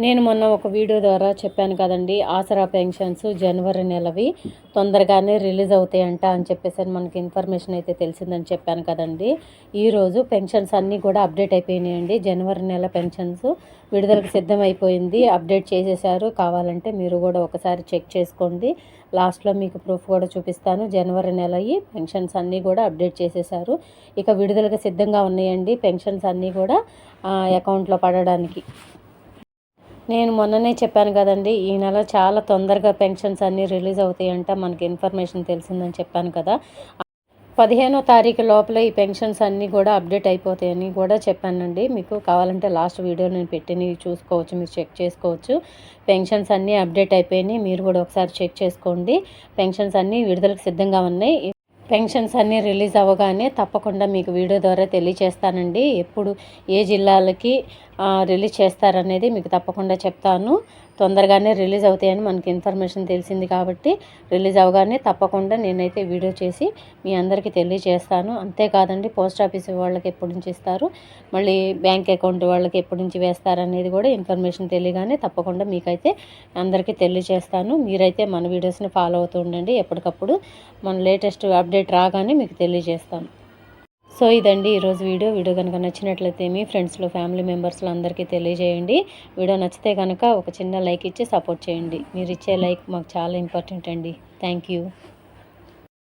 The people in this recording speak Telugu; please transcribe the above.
నేను మొన్న ఒక వీడియో ద్వారా చెప్పాను కదండి ఆసరా పెన్షన్స్ జనవరి నెలవి తొందరగానే రిలీజ్ అవుతాయంట అని చెప్పేసి మనకి ఇన్ఫర్మేషన్ అయితే తెలిసిందని చెప్పాను కదండి. ఈరోజు పెన్షన్స్ అన్నీ కూడా అప్డేట్ అయిపోయినాయండి. జనవరి నెల పెన్షన్స్ విడుదలకు సిద్ధమైపోయింది. అప్డేట్ చేసేసారు. కావాలంటే మీరు కూడా ఒకసారి చెక్ చేసుకోండి. లాస్ట్లో మీకు ప్రూఫ్ కూడా చూపిస్తాను. జనవరి నెల పెన్షన్స్ అన్నీ కూడా అప్డేట్ చేసేసారు. ఇక విడుదలకు సిద్ధంగా ఉన్నాయండి పెన్షన్స్ అన్నీ కూడా అకౌంట్లో పడడానికి. నేను మొన్ననే చెప్పాను కదండి ఈ నెల చాలా తొందరగా పెన్షన్స్ అన్నీ రిలీజ్ అవుతాయంట మనకి ఇన్ఫర్మేషన్ తెలిసిందని చెప్పాను కదా. పదిహేనో తారీఖు లోపల ఈ పెన్షన్స్ అన్నీ కూడా అప్డేట్ అయిపోతాయని కూడా చెప్పానండి. మీకు కావాలంటే లాస్ట్ వీడియో నేను పెట్టినవి చూసుకోవచ్చు మీరు చెక్ చేసుకోవచ్చు. పెన్షన్స్ అన్నీ అప్డేట్ అయిపోయినాయి మీరు కూడా ఒకసారి చెక్ చేసుకోండి. పెన్షన్స్ అన్నీ విడుదలకు సిద్ధంగా ఉన్నాయి. పెన్షన్స్ అన్నీ రిలీజ్ అవ్వగానే తప్పకుండా మీకు వీడియో ద్వారా తెలియచేస్తానండి. ఎప్పుడు ఏ జిల్లాలకి రిలీజ్ చేస్తారనేది మీకు తప్పకుండా చెప్తాను. తొందరగానే రిలీజ్ అవుతాయని మనకి ఇన్ఫర్మేషన్ తెలిసింది కాబట్టి రిలీజ్ అవగానే తప్పకుండా నేనైతే వీడియో చేసి మీ అందరికీ తెలియజేస్తాను. అంతేకాదండి పోస్ట్ ఆఫీస్ వాళ్ళకి ఎప్పటి నుంచి ఇస్తారు? మళ్ళీ బ్యాంక్ అకౌంట్ వాళ్ళకి ఎప్పటి నుంచి వేస్తారనేది కూడా ఇన్ఫర్మేషన్ తెలియగానే తప్పకుండా మీకైతే అందరికీ తెలియజేస్తాను. మీరైతే మన వీడియోస్ని ఫాలో అవుతూ ఉండండి. ఎప్పటికప్పుడు మన లేటెస్ట్ అప్డేట్ రాగానే మీకు తెలియజేస్తాను. సో ఇదండి ఈరోజు వీడియో. వీడియో కనుక నచ్చినట్లయితే మీ ఫ్రెండ్స్లో ఫ్యామిలీ మెంబర్స్లో అందరికీ తెలియజేయండి. వీడియో నచ్చితే కనుక ఒక చిన్న లైక్ ఇచ్చి సపోర్ట్ చేయండి. మీరు ఇచ్చే లైక్ మాకు చాలా ఇంపార్టెంట్ అండి. Thank you